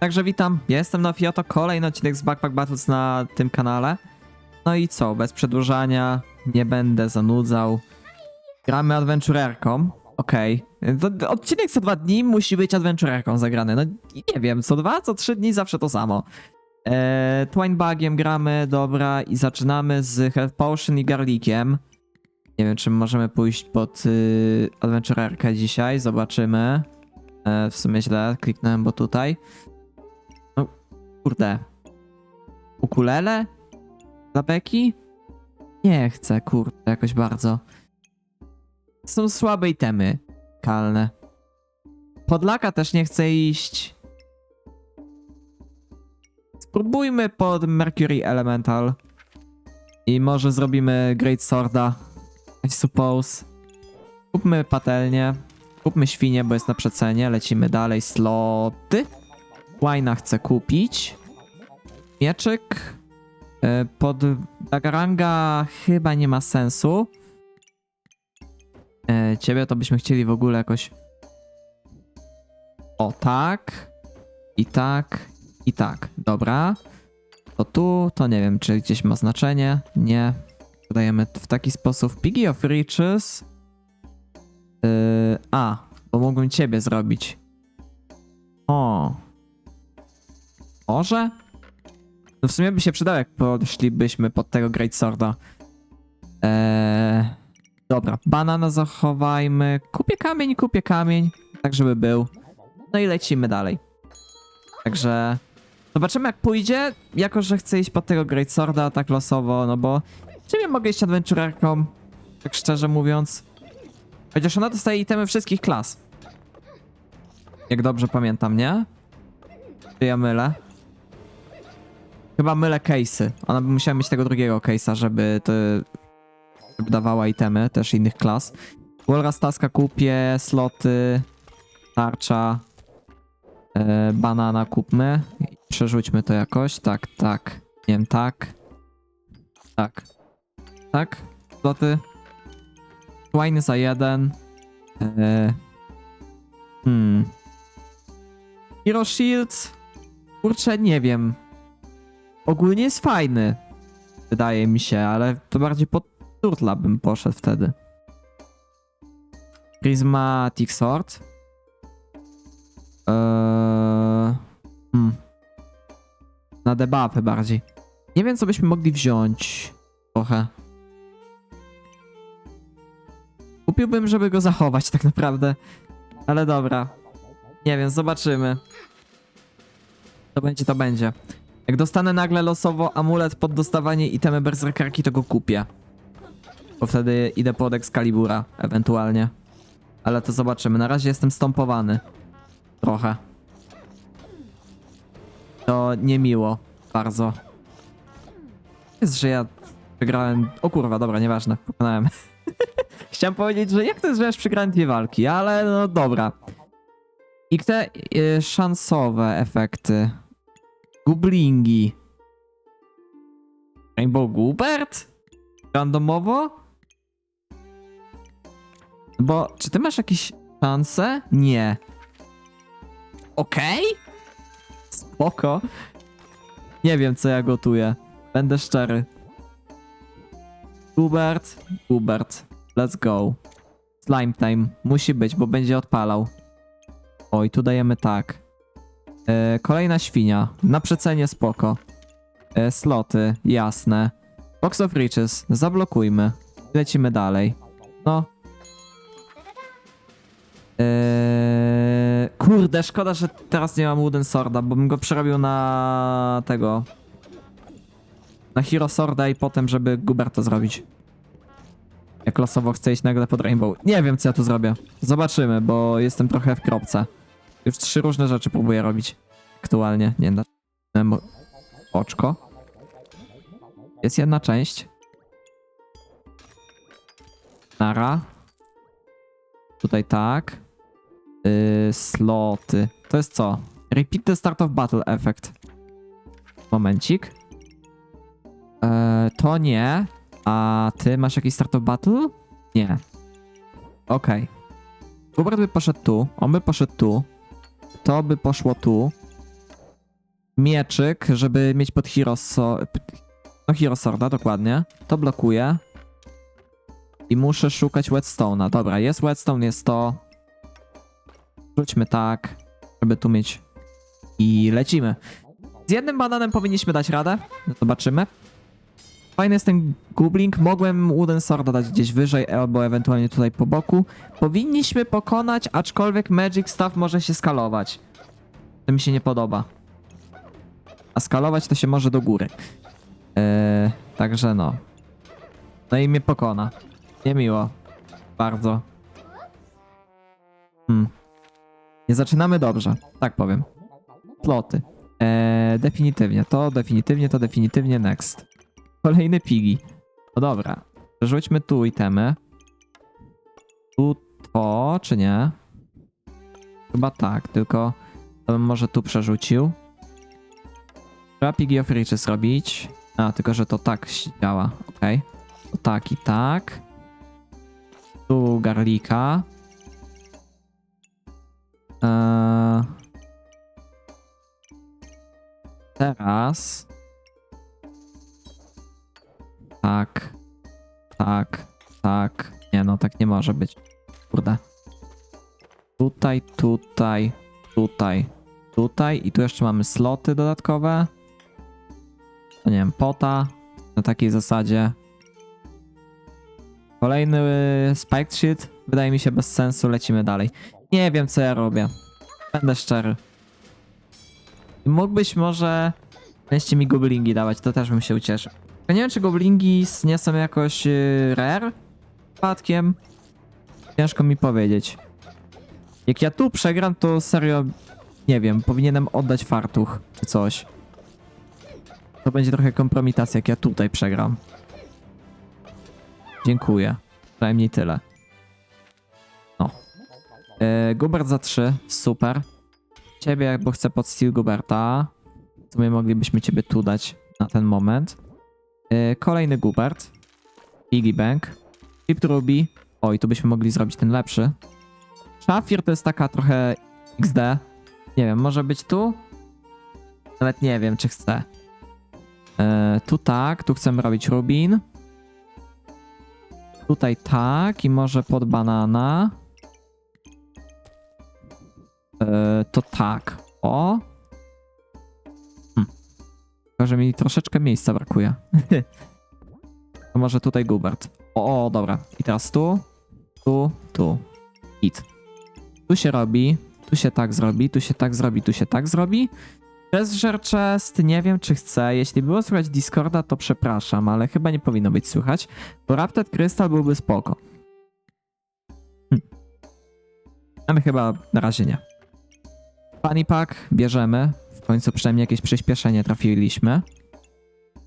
Także witam, jestem Nofi, oto kolejny odcinek z Backpack Battles na tym kanale. No i co, bez przedłużania, nie będę zanudzał. Gramy adventurerką, okej. To- Odcinek co dwa dni musi być adventurerką zagrany, no nie wiem, co dwa, co trzy dni zawsze to samo. Eee, Twinebugiem gramy, dobra, i zaczynamy z Health Potion i Garliciem. Nie wiem, czy możemy pójść pod y, adventurerkę dzisiaj, zobaczymy. E, w sumie źle kliknąłem, bo tutaj. Kurde. Ukulele? Dla? Nie chcę, kurde, jakoś bardzo. Są słabe itemy kalne. Podlaka też nie chce iść. Spróbujmy pod Mercury Elemental. I może zrobimy Great Sworda. I suppose. Kupmy patelnię. Kupmy świnię, bo jest na przecenie. Lecimy dalej. Sloty. Wina chcę kupić. Mieczyk. E, Pod Dagaranga chyba nie ma sensu. E, Ciebie to byśmy chcieli w ogóle jakoś... O, tak. I tak. I tak. Dobra. To tu, to nie wiem, czy gdzieś ma znaczenie. Nie. Dodajemy w taki sposób. Piggy of Riches. Yy, a, bo mogłem ciebie zrobić. O. Może? No w sumie by się przydał, jak poszlibyśmy pod tego Great Sworda. Eee, dobra, banana zachowajmy. Kupię kamień, kupię kamień. Tak, żeby był. No i lecimy dalej. Także zobaczymy, jak pójdzie. Jako, że chcę iść pod tego Great Sworda tak losowo, no bo w sumie mogę iść adventurerką. Tak szczerze mówiąc. Chociaż ona dostaje itemy wszystkich klas. Jak dobrze pamiętam, nie? Czy ja mylę? Chyba mylę case'y. Ona by musiała mieć tego drugiego case'a, żeby to żeby dawała itemy też innych klas. Walrus Taska kupię, sloty, tarcza, e, banana kupmy. Przerzućmy to jakoś. Tak, tak. Nie wiem, tak. Tak. Tak. Sloty. Wine za jeden. Eee. Hmm. Hero Shield. Kurczę, nie wiem. Ogólnie jest fajny. Wydaje mi się, ale to bardziej pod Turtla bym poszedł wtedy. Prismatic Sword. Eee. Hmm. Na debuffy bardziej. Nie wiem, co byśmy mogli wziąć. Trochę. Kupiłbym, żeby go zachować tak naprawdę. Ale dobra. Nie wiem, zobaczymy. To będzie, to będzie. Jak dostanę nagle losowo amulet pod dostawanie itemy berserkerki, to go kupię. Bo wtedy idę pod Excalibura, ewentualnie. Ale to zobaczymy. Na razie jestem stompowany. Trochę. To niemiło. Bardzo. Jest, że ja wygrałem... O kurwa, dobra, nieważne. Pokonałem. Chciałem powiedzieć, że jak to jest, że ja przegrałem dwie walki, ale no dobra. I te y, szansowe efekty. Gublingi. Rainbow Gubert? Randomowo? Bo, czy ty masz jakieś szanse? Nie. Okej? Spoko. Nie wiem, co ja gotuję. Będę szczery. Gubert, Gubert. Let's go. Slime time. Musi być, bo będzie odpalał. Oj, tu dajemy tak. E, kolejna świnia. Na przecenie spoko. E, sloty, jasne. Box of Riches. Zablokujmy. Lecimy dalej. No. Eee, kurde, szkoda, że teraz nie mam Wooden Sworda, bo bym go przerobił na tego. Na Hero Sworda i potem, żeby Guberta zrobić. Jak losowo chcę iść nagle pod Rainbow. Nie wiem, co ja tu zrobię. Zobaczymy, bo jestem trochę w kropce. Już trzy różne rzeczy próbuję robić. Aktualnie. Nie da. Oczko. Jest jedna część. Nara. Tutaj tak. Yy, sloty. To jest co? Repeat the start of battle effect. Momencik. Eee, to nie. A ty masz jakiś start of battle? Nie. Okej. Okay. By poszedł tu, on by poszedł tu. To by poszło tu. Mieczyk, żeby mieć pod Hero, so no Hero Sworda, dokładnie. To blokuję. I muszę szukać Whetstone'a. Dobra, jest Whetstone, jest to. Rzućmy tak, żeby tu mieć. I lecimy. Z jednym bananem powinniśmy dać radę. Zobaczymy. Fajny jest ten Goblink. Mogłem Wooden Sworda dać gdzieś wyżej, albo ewentualnie tutaj po boku. Powinniśmy pokonać, aczkolwiek Magic Staff może się skalować. To mi się nie podoba. A skalować to się może do góry. Eee, także no. No i mnie pokona. Niemiło. Bardzo. Hmm. Nie zaczynamy dobrze, tak powiem. Ploty. Eee, definitywnie, to definitywnie, to definitywnie next. Kolejny pigi. No dobra. Rzućmy tu itemy. Tu to, czy nie? Chyba tak, tylko to bym może tu przerzucił. Trzeba pigi of riches robić. A, tylko że to tak działa, okej. To tak i tak. Tu garlika. Eee... Teraz. Tak. Tak. Tak. Nie no, tak nie może być. Kurde. Tutaj, tutaj, tutaj, tutaj i tu jeszcze mamy sloty dodatkowe. To nie wiem, pota na takiej zasadzie. Kolejny y, spiked shield. Wydaje mi się bez sensu, lecimy dalej. Nie wiem co ja robię. Będę szczery. Mógłbyś może wreszcie mi goblingi dawać, to też bym się ucieszył. Ja nie wiem, czy goblingi nie są jakoś yy, rare? Przypadkiem? Ciężko mi powiedzieć. Jak ja tu przegram, to serio, nie wiem, powinienem oddać fartuch czy coś. To będzie trochę kompromitacja, jak ja tutaj przegram. Dziękuję. Przynajmniej tyle. No. Yy, Gubert za 3, super. Ciebie, bo chcę pod Steel Guberta. W sumie moglibyśmy ciebie tu dać na ten moment. Yy, kolejny Gubert. Piggy Bank. Chip Ruby. Oj, tu byśmy mogli zrobić ten lepszy. Szafir to jest taka trochę XD. Nie wiem, może być tu? Nawet nie wiem, czy chcę. Yy, tu tak, tu chcemy robić Rubin. Tutaj tak i może pod banana. Yy, to tak. O. Hm. Tylko, że mi troszeczkę miejsca brakuje. to może tutaj Gubert. O, o, dobra. I teraz tu, tu, tu. Hit. Tu się robi, tu się tak zrobi, tu się tak zrobi, tu się tak zrobi. Treasure chest, nie wiem czy chcę. Jeśli było słychać Discorda, to przepraszam, ale chyba nie powinno być słychać, bo Rapted Crystal byłby spoko. Hm. Ale chyba na razie nie. Funny Pack bierzemy. W końcu przynajmniej jakieś przyspieszenie trafiliśmy.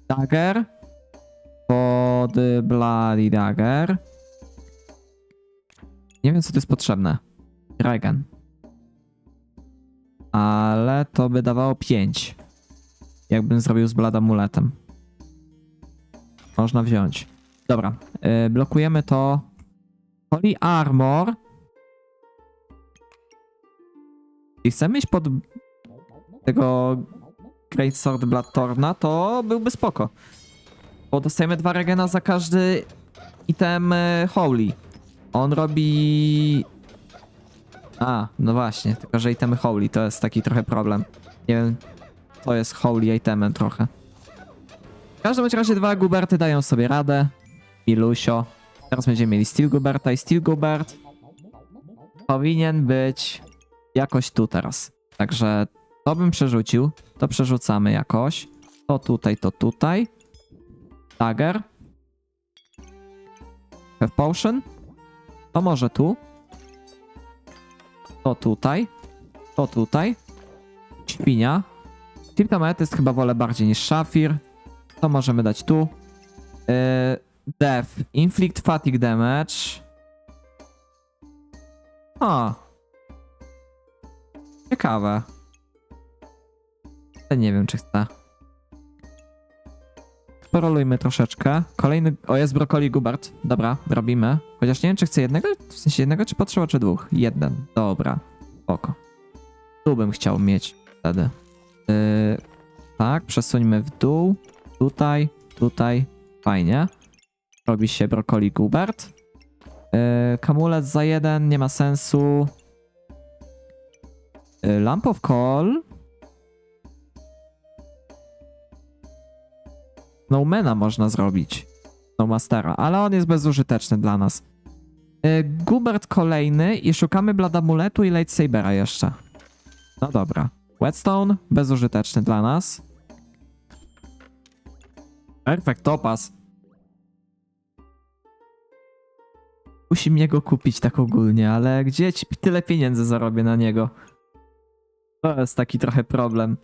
Dagger. Pod Bloody Dagger. Nie wiem, co to jest potrzebne. Dragon. Ale to by dawało 5. Jakbym zrobił z Blood Amuletem. Można wziąć. Dobra. Yy, blokujemy to. Holy Armor. I chcemy iść pod tego Great Sword Bloodthorna, to byłby spoko. Bo dostajemy dwa regena za każdy item e, Holy. On robi... A, no właśnie, tylko że itemy Holy to jest taki trochę problem. Nie wiem, to jest Holy itemem trochę. W każdym razie dwa Guberty dają sobie radę. Milusio. Teraz będziemy mieli Steel Guberta i Steel Gubert powinien być jakoś tu teraz. Także to bym przerzucił. To przerzucamy jakoś. To tutaj, to tutaj. Dagger. Have potion. To może tu. To tutaj. To tutaj. Świnia. Tiptomet jest chyba wolę bardziej niż Szafir. To możemy dać tu. Yy, Death. Inflict fatigue damage. A. Ciekawe. Ale nie wiem, czy chcę. Porolujmy troszeczkę. Kolejny. O, jest brokoli Gubert. Dobra, robimy. Chociaż nie wiem, czy chcę jednego. W sensie jednego, czy potrzeba, czy dwóch? Jeden. Dobra. Oko. Tu bym chciał mieć wtedy. Yy, Tak, przesuńmy w dół. Tutaj, tutaj. Fajnie. Robi się brokoli Gubert. Yy, kamulec za jeden, nie ma sensu. Yy, Lamp of Call. Snowmana można zrobić. Snowmastera, ale on jest bezużyteczny dla nas. Yy, Gubert kolejny i szukamy Bladamuletu i Lightsabera jeszcze. No dobra. Whetstone, bezużyteczny dla nas. Perfect Topaz. Musi mnie go kupić tak ogólnie, ale gdzie ci tyle pieniędzy zarobię na niego? To jest taki trochę problem.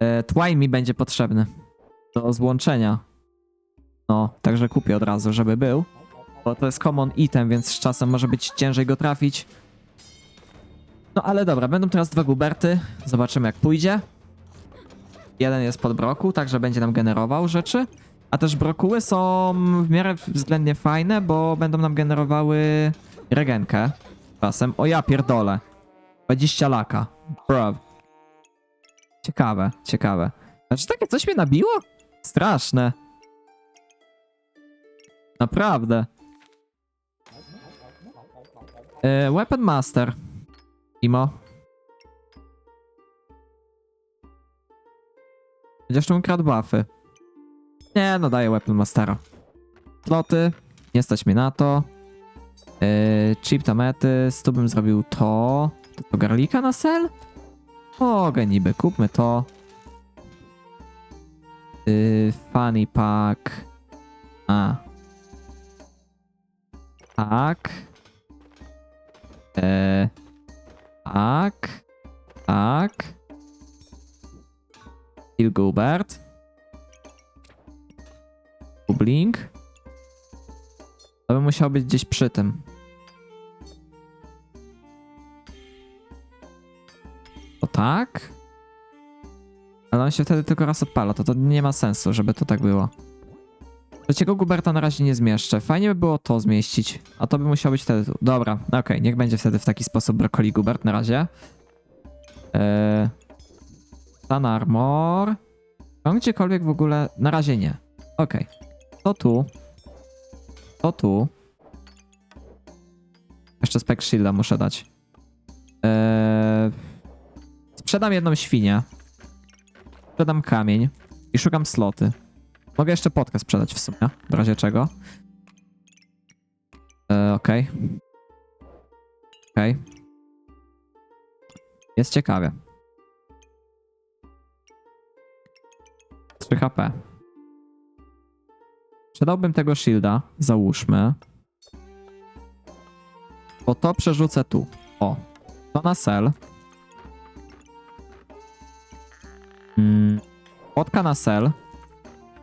E, Twine mi będzie potrzebny do złączenia. No, także kupię od razu, żeby był. Bo to jest common item, więc z czasem może być ciężej go trafić. No ale dobra, będą teraz dwa guberty. Zobaczymy jak pójdzie. Jeden jest pod broku, także będzie nam generował rzeczy. A też brokuły są w miarę względnie fajne, bo będą nam generowały regenkę. Czasem. O ja pierdolę. 20 laka. Bro. Ciekawe, ciekawe. Znaczy takie coś mnie nabiło? Straszne. Naprawdę. E, Weapon Master. Imo. Będziesz mu kradł buffy. Nie, no daję Weapon Mastera. Sloty. Nie stać mnie na to. Yy, chip tamety. Tu bym zrobił to. To, to garlika na sel? Mogę niby. Kupmy to. Yy, funny pack. A. Tak. Eee, tak. Tak. Gilgubert. Blink. To by musiał być gdzieś przy tym. To tak? On się wtedy tylko raz odpala, to to nie ma sensu, żeby to tak było. Trzeciego Guberta na razie nie zmieszczę. Fajnie by było to zmieścić, a to by musiało być wtedy tu. Dobra, okej, niech będzie wtedy w taki sposób Broccoli Gubert na razie. Eee, Sun Armor. On gdziekolwiek w ogóle... Na razie nie. Okej. To tu. To tu. Jeszcze Spec Shielda muszę dać. Eee, sprzedam jedną świnię. Sprzedam kamień. I szukam sloty. Mogę jeszcze potkę sprzedać w sumie, w razie czego. Eee, Okej. Okej. Jest ciekawie. 3 HP. Sprzedałbym tego shielda, załóżmy. Bo to przerzucę tu. O, to na sell. Mm, na sell.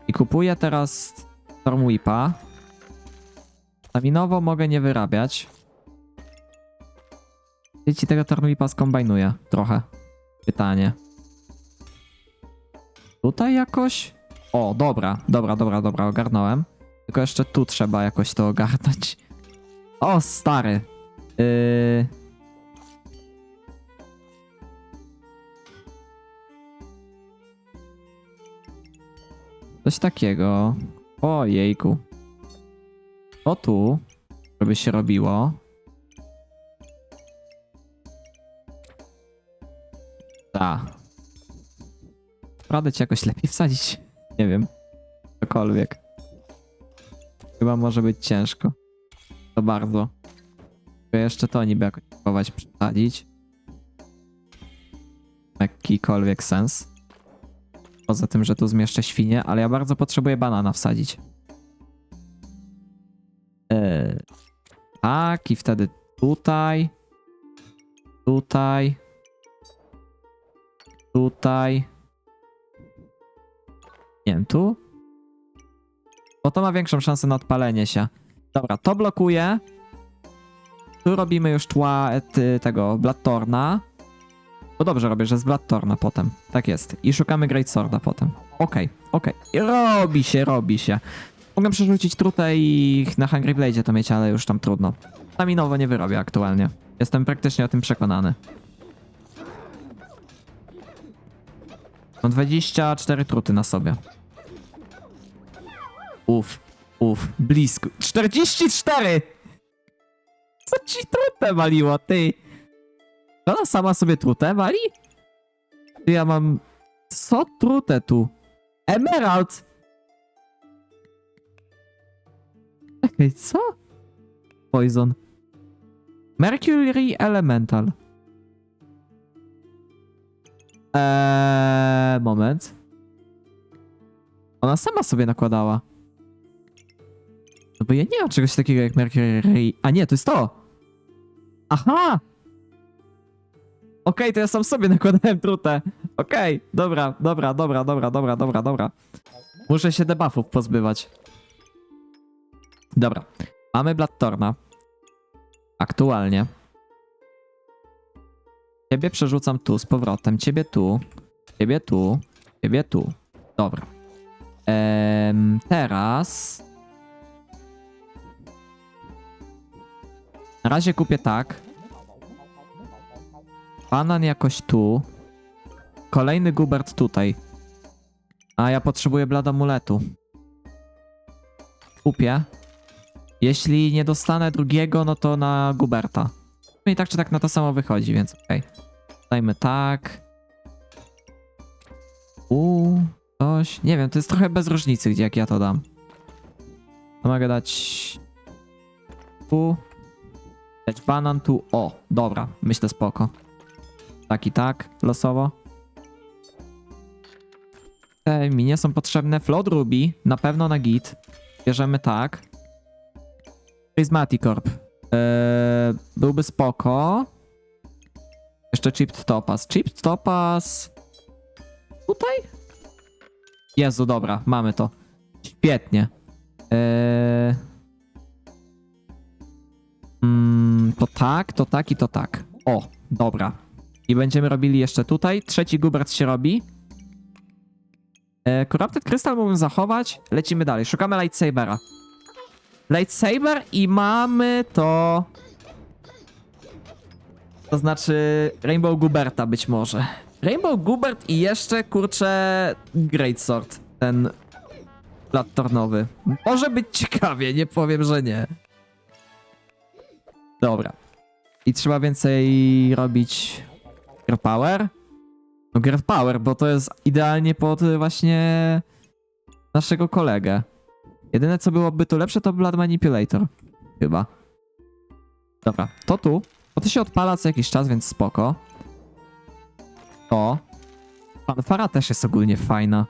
I kupuję teraz Stormwhipa. Staminowo mogę nie wyrabiać. Jeśli tego Stormwhipa skombajnuję trochę. Pytanie. Tutaj jakoś? O, dobra, dobra, dobra, dobra, ogarnąłem. Tylko jeszcze tu trzeba jakoś to ogarnąć. O, stary. Yy... Coś takiego. O, jejku. O tu, żeby się robiło. Ta. Radę ci jakoś lepiej wsadzić? Nie wiem. Cokolwiek. Chyba może być ciężko. To bardzo. Tylko jeszcze to niby jakoś próbować przesadzić. Jakikolwiek sens. Poza tym, że tu zmieszczę świnie, ale ja bardzo potrzebuję banana wsadzić. Eee, tak, i wtedy tutaj. Tutaj. Tutaj. Nie wiem, tu? Bo to ma większą szansę na odpalenie się. Dobra, to blokuje. Tu robimy już tła e, tego Bloodtorna. Bo dobrze robię, że z Bloodtorna potem. Tak jest. I szukamy Great Sworda potem. Okej, okej. Robi się, robi się. Mogę przerzucić trutę i na Hungry Blade to mieć, ale już tam trudno. Staminowo nie wyrobię aktualnie. Jestem praktycznie o tym przekonany. Mam 24 truty na sobie. Uf, uf, blisko. 44! Co ci trutę waliło, ty? Ona sama sobie trutę wali? Ja mam... Co trutę tu? Emerald! Czekaj, co? Poison. Mercury Elemental. Eee, moment. Ona sama sobie nakładała. No bo ja nie mam czegoś takiego jak Mercury. A nie, to jest to! Aha! Okej, to ja sam sobie nakładałem trutę. Okej, dobra, dobra, dobra, dobra, dobra, dobra, dobra. Muszę się debuffów pozbywać. Dobra. Mamy Bloodtorna. Aktualnie. Ciebie przerzucam tu z powrotem, ciebie tu, ciebie tu, ciebie tu. Dobra. Em, teraz... Na razie kupię tak. Banan jakoś tu. Kolejny Gubert tutaj. A ja potrzebuję bladamuletu. Kupię. Jeśli nie dostanę drugiego, no to na Guberta. No i tak czy tak na to samo wychodzi, więc okej. Dajmy tak. U, coś. Nie wiem, to jest trochę bez różnicy, gdzie jak ja to dam. To mogę dać. Tu. Dać banan tu. O, dobra, myślę spoko. Tak i tak, losowo. Te mi nie są potrzebne. Float Ruby, na pewno na git. Bierzemy tak. Prismatic Corp. Eee, byłby spoko. Jeszcze Chipped Topaz. Chipped Topaz. Tutaj? Jezu, dobra, mamy to. Świetnie. Eee... Mm, to tak, to tak i to tak. O, dobra. I będziemy robili jeszcze tutaj. Trzeci Gubert się robi. E, Corrupted Crystal mógłbym zachować. Lecimy dalej. Szukamy Lightsabera. Lightsaber i mamy to... To znaczy Rainbow Guberta być może. Rainbow Gubert i jeszcze, kurczę, Great Sword. Ten plattornowy. Może być ciekawie, nie powiem, że nie. Dobra. I trzeba więcej robić Girl Power? No Girl Power, bo to jest idealnie pod y, właśnie naszego kolegę. Jedyne co byłoby tu lepsze to Blood Manipulator. Chyba. Dobra, to tu. Bo to się odpala co jakiś czas, więc spoko. To. Fanfara też jest ogólnie fajna.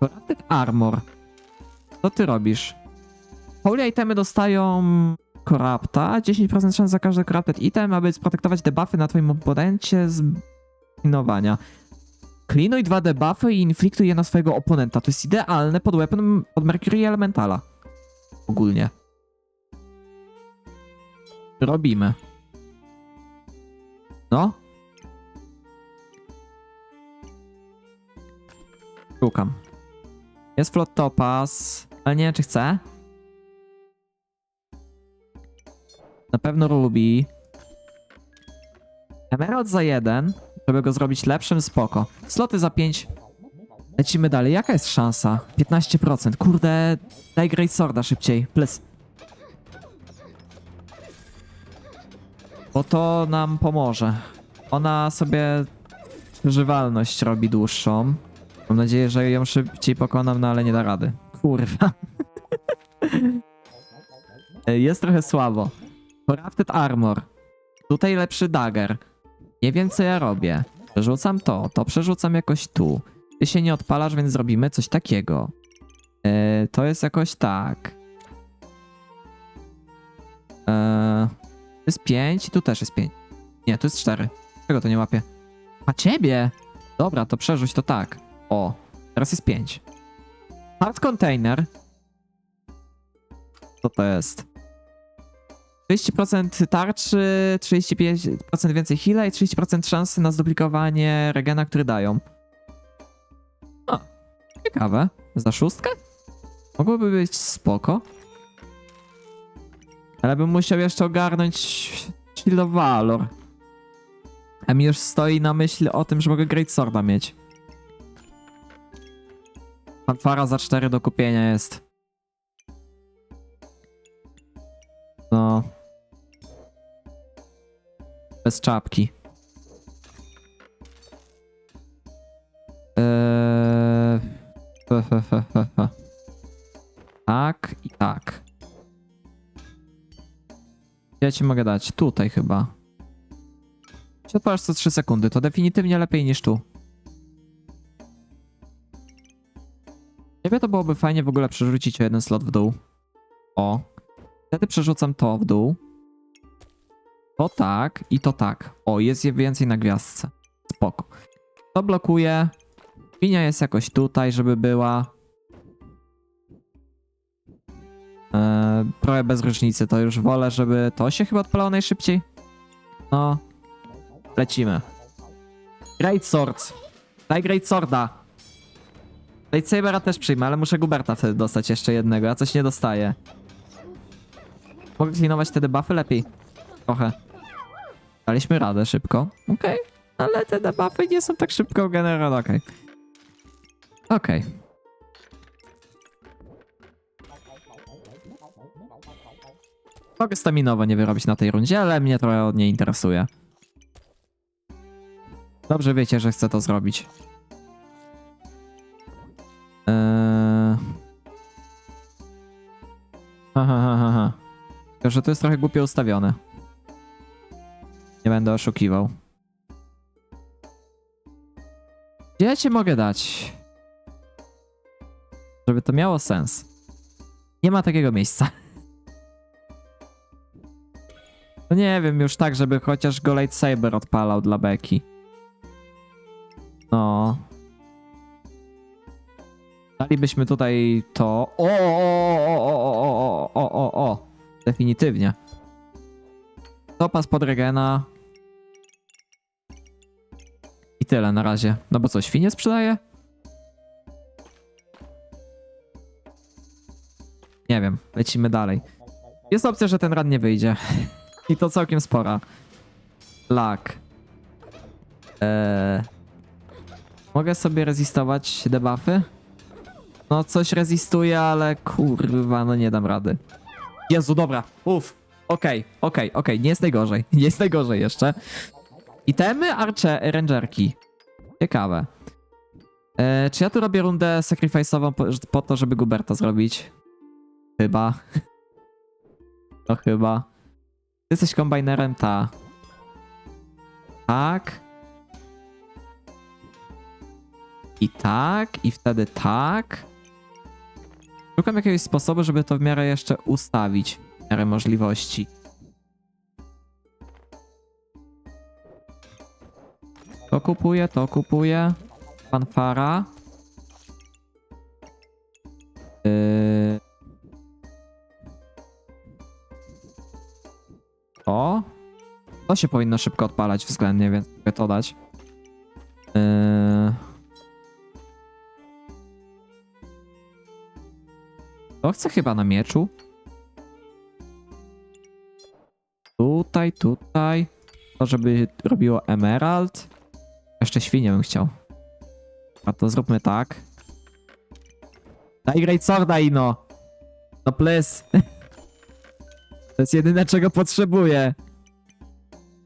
Corrupted Armor. Co ty robisz? Holy itemy dostają Corrupta. 10% szans za każdy Corrupted item, aby sprotektować debuffy na twoim oponencie z klinowania. Klinuj dwa debuffy i infliktuj je na swojego oponenta. To jest idealne pod weapon od Mercury Elementala. Ogólnie. Robimy. No. Szukam. Jest Flot Topaz, ale nie wiem czy chcę. Na pewno Ruby. Emerald za jeden, żeby go zrobić lepszym, spoko. Sloty za 5. Lecimy dalej. Jaka jest szansa? 15%. Kurde, daj Great Sworda szybciej. Plus. Bo to nam pomoże. Ona sobie przeżywalność robi dłuższą. Mam nadzieję, że ją szybciej pokonam, no ale nie da rady. Kurwa. Jest trochę słabo. Crafted Armor. Tutaj lepszy dagger. Nie wiem, co ja robię. Przerzucam to, to przerzucam jakoś tu. Ty się nie odpalasz, więc zrobimy coś takiego. E, to jest jakoś tak. E, to jest 5 i tu też jest 5. Nie, tu jest 4. Czego to nie łapie? A ciebie! Dobra, to przerzuć to tak. O, teraz jest 5. Hard container. Co to jest? 30% tarczy, 35% więcej heala i 30% szansy na zduplikowanie regena, który dają. A, ciekawe. Za szóstkę? Mogłoby być spoko. Ale bym musiał jeszcze ogarnąć Shield Valor. A mi już stoi na myśl o tym, że mogę Great Sworda mieć. Fanfara za 4 do kupienia jest. Bez czapki. Eee... Tak i tak. Ja ci mogę dać tutaj chyba. Odpalasz co 3 sekundy, to definitywnie lepiej niż tu. Ciebie to byłoby fajnie w ogóle przerzucić o jeden slot w dół. O. Wtedy przerzucam to w dół. To tak i to tak. O, jest je więcej na gwiazdce. Spoko. To blokuje. Linia jest jakoś tutaj, żeby była. Eee, bez różnicy, to już wolę, żeby to się chyba odpalało najszybciej. No. Lecimy. Great Swords. Daj Great Sworda. Lightsabera też przyjmę, ale muszę Guberta wtedy dostać jeszcze jednego. Ja coś nie dostaję. Mogę klinować te debuffy lepiej. Trochę. Daliśmy radę szybko. Okej. Ale te debuffy nie są tak szybko generowane. Okej. Okej. Mogę staminowo nie wyrobić na tej rundzie, ale mnie trochę nie interesuje. Dobrze wiecie, że chcę to zrobić. Eee... Ha, ha, ha, ha, ha. Tylko, że to jest trochę głupio ustawione. Nie będę oszukiwał. Gdzie ja mogę dać? Żeby to miało sens. Nie ma takiego miejsca. No nie wiem, już tak, żeby chociaż go lightsaber odpalał dla Becky. No. Dalibyśmy tutaj to. O, o, o, o, o, o, o, o, o. Definitywnie. Topas pod Regena. Tyle na razie. No bo co, świnie sprzedaje? Nie wiem, lecimy dalej. Jest opcja, że ten run nie wyjdzie. I to całkiem spora. Lak. Eee... Mogę sobie rezistować debuffy? No coś rezistuje, ale kurwa, no nie dam rady. Jezu, dobra, uff. Okej, okej, okej, nie jest najgorzej. Nie jest najgorzej jeszcze. Itemy arcze rangerki. Ciekawe. E, czy ja tu robię rundę sacrifice'ową po, po to, żeby Guberta zrobić? Chyba. No chyba. Ty jesteś kombinerem? Ta. Tak. I tak, i wtedy tak. Szukam jakiegoś sposobu, żeby to w miarę jeszcze ustawić. W miarę możliwości. To kupuję, to kupuję. Fanfara. Yy... To. To się powinno szybko odpalać względnie, więc mogę to dać. Yy... To chcę chyba na mieczu. Tutaj, tutaj. To, żeby robiło emerald. Jeszcze świnię bym chciał. A to zróbmy tak. Daj Great Sworda, Ino! No please. To jest jedyne, czego potrzebuję.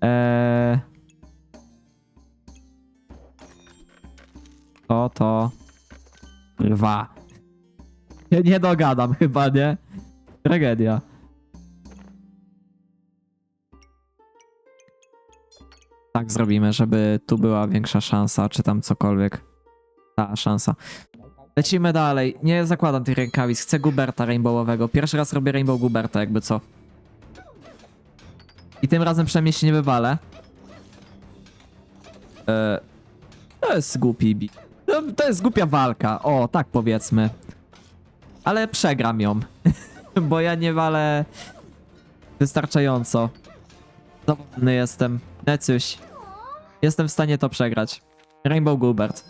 Eee... To, to. Rwa. Ja nie dogadam chyba, nie? Tragedia. Tak zrobimy, żeby tu była większa szansa, czy tam cokolwiek. Ta szansa. Lecimy dalej. Nie zakładam tych rękawic. Chcę Guberta rainbowowego. Pierwszy raz robię Rainbow Guberta, jakby co. I tym razem przynajmniej się nie wywalę. Eee, to jest głupi bi. To, jest głupia walka. O, tak powiedzmy. Ale przegram ją. Bo ja nie walę wystarczająco. Dowolny jestem. Necuś. Jestem w stanie to przegrać. Rainbow Gubert.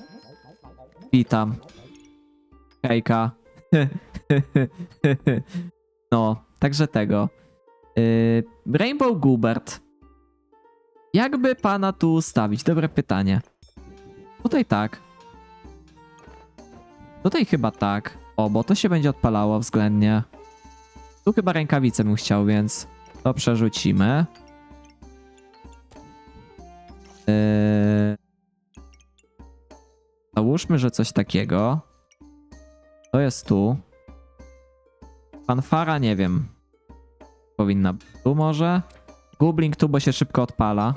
Witam. Hejka. no, także tego. Yy, Rainbow Gubert. Jakby pana tu ustawić? Dobre pytanie. Tutaj tak. Tutaj chyba tak. O, bo to się będzie odpalało względnie. Tu chyba rękawice bym chciał, więc to przerzucimy. Yy... Załóżmy, że coś takiego. To jest tu. Fanfara, nie wiem. Powinna tu może. Googling tu, bo się szybko odpala.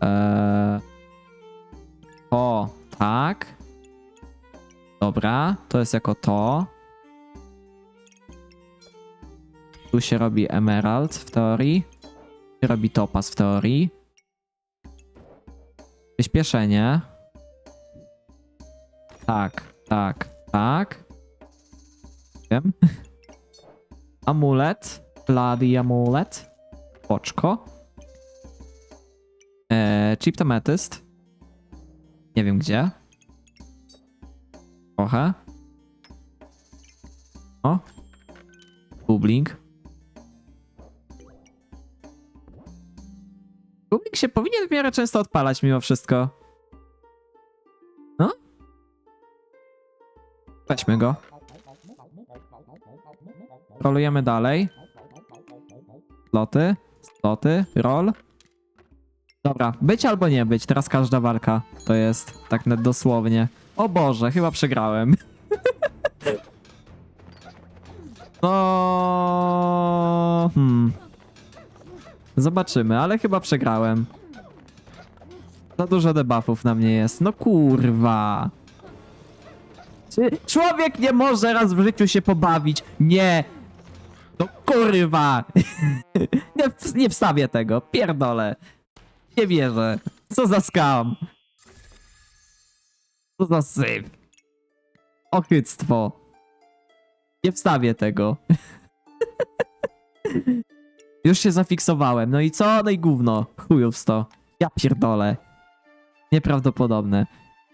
Eee... O, tak. Dobra, to jest jako to. Tu się robi emerald w teorii. Robi topaz w teorii. Przyspieszenie. Tak, tak, tak. Wiem. Amulet. Bloody amulet. Oczko. Eee, chip to metyst. Nie wiem gdzie. Trochę. O. Bubling. Się powinien w miarę często odpalać mimo wszystko. No? Weźmy go. Rolujemy dalej. Sloty, sloty, roll. Dobra, być albo nie być, teraz każda walka to jest, tak dosłownie. O Boże, chyba przegrałem. Zobaczymy, ale chyba przegrałem. Za dużo debuffów na mnie jest. No kurwa. Czy człowiek nie może raz w życiu się pobawić? Nie. No kurwa. nie, nie wstawię tego. Pierdolę. Nie wierzę. Co za skam. Co za syf. Ochyctwo. Nie wstawię tego. Już się zafiksowałem. No i co? No i gówno. Chujów sto. Ja pierdolę. Nieprawdopodobne.